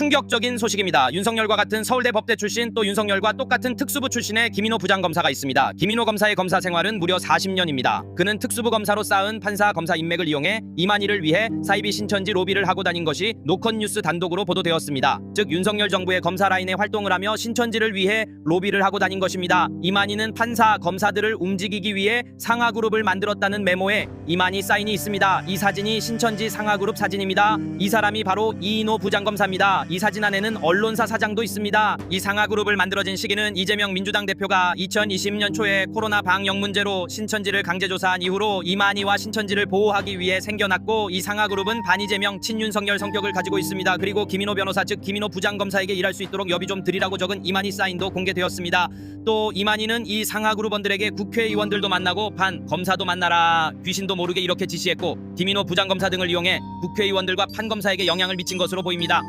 충격적인 소식입니다. 윤석열과 같은 서울대 법대 출신 또 윤석열과 똑같은 특수부 출신의 김인호 부장검사가 있습니다. 김인호 검사의 검사 생활은 무려 40년입니다. 그는 특수부 검사로 쌓은 판사 검사 인맥을 이용해 이만희를 위해 사이비 신천지 로비를 하고 다닌 것이 노컷뉴스 단독으로 보도되었습니다. 즉 윤석열 정부의 검사 라인에 활동을 하며 신천지를 위해 로비를 하고 다닌 것입니다. 이만희는 판사 검사들을 움직이기 위해 상하 그룹을 만들었다는 메모에 이만희 사인이 있습니다. 이 사진이 신천지 상하 그룹 사진입니다. 이 사람이 바로 이인호 부장검사입니다. 이 사진 안에는 언론사 사장도 있습니다. 이 상하그룹을 만들어진 시기는 이재명 민주당 대표가 2020년 초에 코로나 방역 문제로 신천지를 강제조사한 이후로 이만희와 신천지를 보호하기 위해 생겨났고 이 상하그룹은 반이재명 친윤석열 성격을 가지고 있습니다. 그리고 김인호 변호사 즉 김인호 부장검사에게 일할 수 있도록 여비 좀 드리라고 적은 이만희 사인도 공개되었습니다. 또 이만희는 이 상하그룹원들에게 국회의원들도 만나고 반 검사도 만나라 귀신도 모르게 이렇게 지시했고 김인호 부장검사 등을 이용해 국회의원들과 판검사에게 영향을 미친 것으로 보입니다.